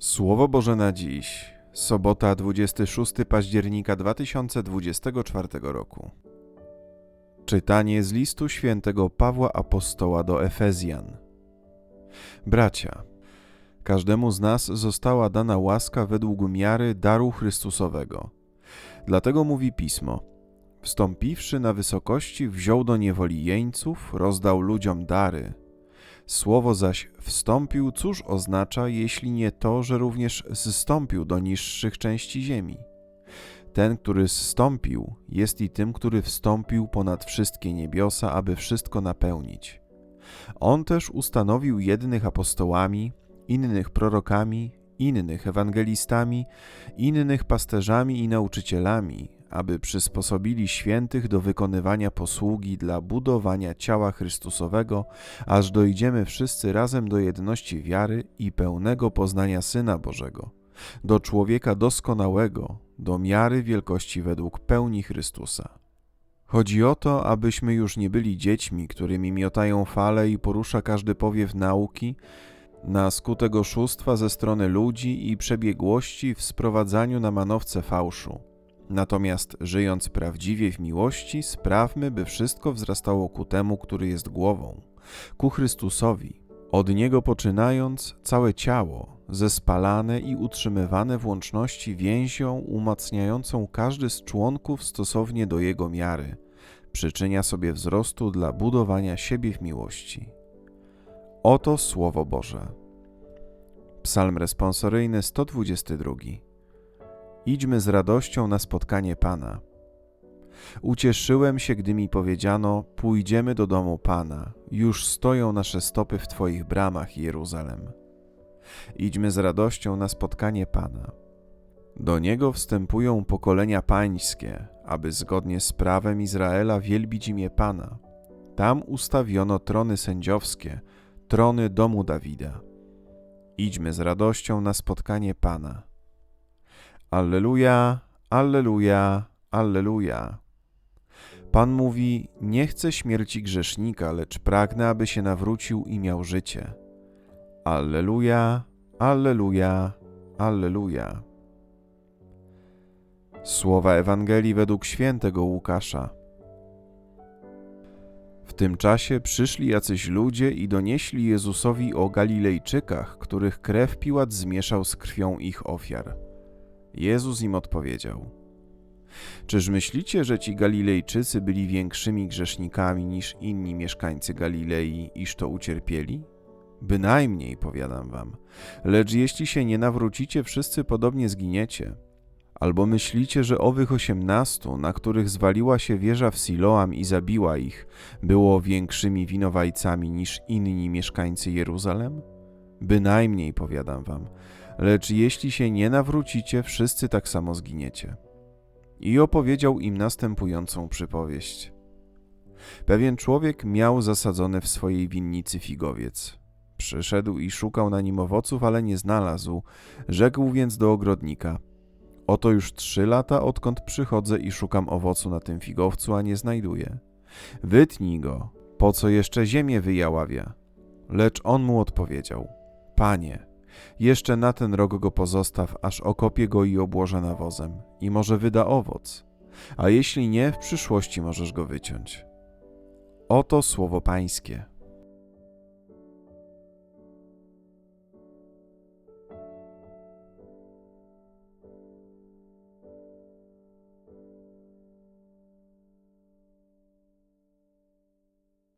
Słowo Boże na dziś, sobota 26 października 2024 roku. Czytanie z listu świętego Pawła Apostoła do Efezjan. Bracia, każdemu z nas została dana łaska według miary daru Chrystusowego. Dlatego mówi pismo: Wstąpiwszy na wysokości, wziął do niewoli jeńców, rozdał ludziom dary. Słowo zaś wstąpił, cóż oznacza, jeśli nie to, że również zstąpił do niższych części ziemi? Ten, który zstąpił, jest i tym, który wstąpił ponad wszystkie niebiosa, aby wszystko napełnić. On też ustanowił jednych apostołami, innych prorokami, innych ewangelistami, innych pasterzami i nauczycielami, aby przysposobili świętych do wykonywania posługi dla budowania ciała Chrystusowego, aż dojdziemy wszyscy razem do jedności wiary i pełnego poznania Syna Bożego, do człowieka doskonałego, do miary wielkości według pełni Chrystusa. Chodzi o to, abyśmy już nie byli dziećmi, którymi miotają fale i porusza każdy powiew nauki, na skutek oszustwa ze strony ludzi i przebiegłości w sprowadzaniu na manowce fałszu. Natomiast żyjąc prawdziwie w miłości, sprawmy, by wszystko wzrastało ku temu, który jest głową, ku Chrystusowi. Od Niego poczynając, całe ciało, zespalane i utrzymywane w łączności więzią umacniającą każdy z członków stosownie do Jego miary, przyczynia sobie wzrostu dla budowania siebie w miłości. Oto Słowo Boże. Psalm responsoryjny 122. Idźmy z radością na spotkanie Pana. Ucieszyłem się, gdy mi powiedziano: Pójdziemy do domu Pana, już stoją nasze stopy w Twoich bramach, Jeruzalem. Idźmy z radością na spotkanie Pana. Do niego wstępują pokolenia pańskie, aby zgodnie z prawem Izraela wielbić imię Pana. Tam ustawiono trony sędziowskie, trony domu Dawida. Idźmy z radością na spotkanie Pana. Alleluja, Alleluja, Alleluja. Pan mówi: Nie chcę śmierci grzesznika, lecz pragnę, aby się nawrócił i miał życie. Alleluja, Alleluja, Alleluja. Słowa Ewangelii według świętego Łukasza. W tym czasie przyszli jacyś ludzie i donieśli Jezusowi o Galilejczykach, których krew Piłat zmieszał z krwią ich ofiar. Jezus im odpowiedział: Czyż myślicie, że ci Galilejczycy byli większymi grzesznikami niż inni mieszkańcy Galilei, iż to ucierpieli? Bynajmniej, powiadam wam, lecz jeśli się nie nawrócicie, wszyscy podobnie zginiecie. Albo myślicie, że owych osiemnastu, na których zwaliła się wieża w Siloam i zabiła ich, było większymi winowajcami niż inni mieszkańcy Jeruzalem? Bynajmniej, powiadam wam, lecz jeśli się nie nawrócicie, wszyscy tak samo zginiecie. I opowiedział im następującą przypowieść. Pewien człowiek miał zasadzony w swojej winnicy figowiec. Przyszedł i szukał na nim owoców, ale nie znalazł. Rzekł więc do ogrodnika: Oto już trzy lata, odkąd przychodzę i szukam owocu na tym figowcu, a nie znajduję. Wytnij go, po co jeszcze ziemię wyjaławia? Lecz on mu odpowiedział: Panie, jeszcze na ten rok go pozostaw, aż okopię go i obłożę nawozem, i może wyda owoc, a jeśli nie, w przyszłości możesz go wyciąć. Oto słowo Pańskie.